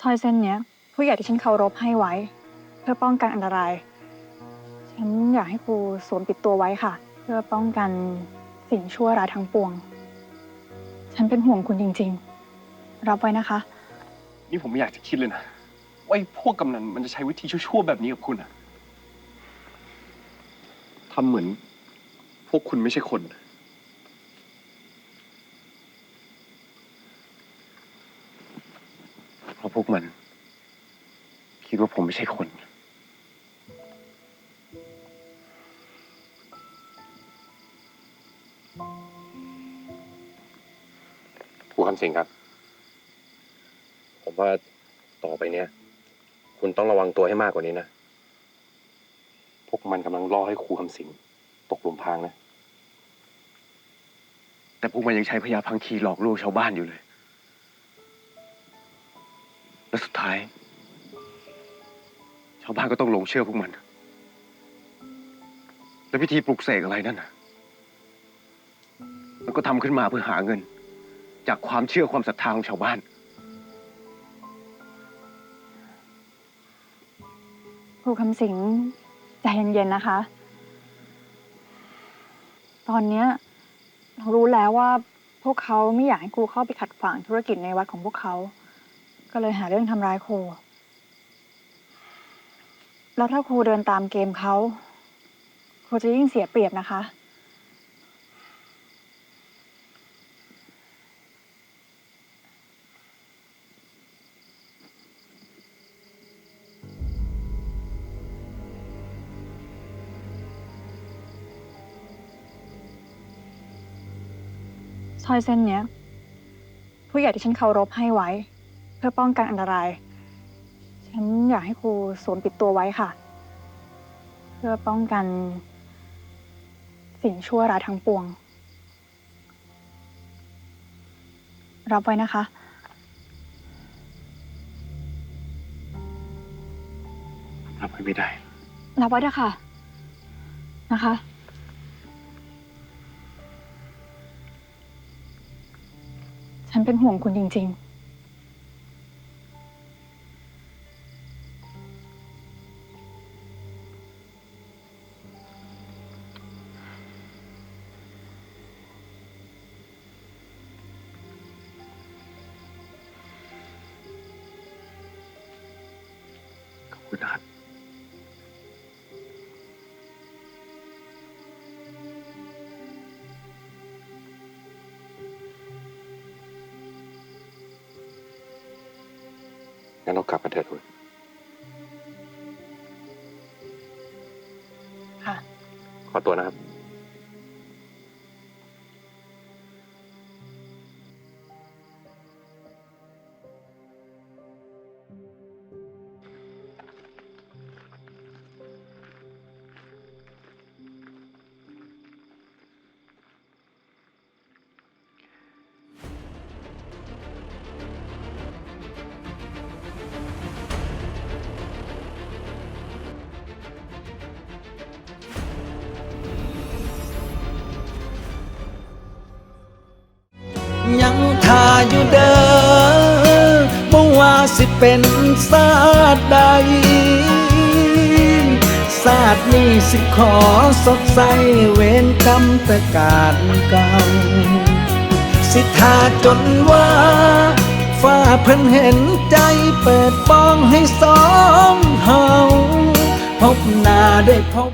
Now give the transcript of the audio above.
สร้อยเส้นเนี้ย ผู้ใหญ่ที่ฉันเคารพให้ไว้ เพื่อป้องกันอันตราย ฉันอยากให้ครูสวมปิดตัวไว้ค่ะ เพื่อป้องกันสิ่งชั่วร้ายทั้งปวง ฉันเป็นห่วงคุณจริง ๆ รับไว้นะคะ นี่ผมไม่อยากจะคิดเลยนะว่าไอ้พวกกำนันมันจะใช้วิธีชั่วๆแบบนี้กับคุณอะทำเหมือน พวกคุณไม่ใช่คนราะพวกมัน คิดว่าผมไม่ใช่คนครูคำสิงครับ ผมว่าต่อไปเนี้ย คุณต้องระวังตัวให้มากกว่านี้นะ พวกมันกำลังล่อให้ครูคำสิงตกหลุมพรางนะ แต่พวกมันยังใช้พยาพังคีหลอกลวงชาวบ้านอยู่เลย และสุดท้ายชาวบ้านก็ต้องหลงเชื่อพวกมัน และพิธีปลุกเสกอะไรนั่นน่ะ มันก็ทำขึ้นมาเพื่อหาเงิน จากความเชื่อความศรัทธาของชาวบ้าน ครูคำสิงใจเย็นๆนะคะ ตอนเนี้ยเรารู้แล้วว่าพวกเขาไม่อยากให้ครูเข้าไปขัดขวางธุรกิจในวัดของพวกเขา ก็เลยหาเรื่องทำร้ายครู แล้วถ้าครูเดินตามเกมเขา ครูจะยิ่งเสียเปรียบนะคะสร้อยเส้นเนี้ย ผู้ใหญ่ที่ฉันเคารพให้ไว้ เพื่อป้องกันอันตราย ฉันอยากให้ครูสวมปิดตัวไว้ค่ะ เพื่อป้องกัน สิ่งชั่วร้ายทั้งปวง รับไว้นะคะ รับไว้ไม่ได้ รับไว้เถอะค่ะ นะคะ ฉันเป็นห่วงคุณจริง ๆ งั้นเรากลับกันเถิดคุณค่ะ ขอตัวนะครับ ยังทาอยู่เด้อบ่ว่าสิเป็นศาสตร์ใดศาสตร์นี้สิขอสดใสเวรกรรมแต่การเก่า สิทาจนว่าฟ้าเพิ่นเห็นใจเปิดป้องให้สองเฮาพบหน้าได้พบ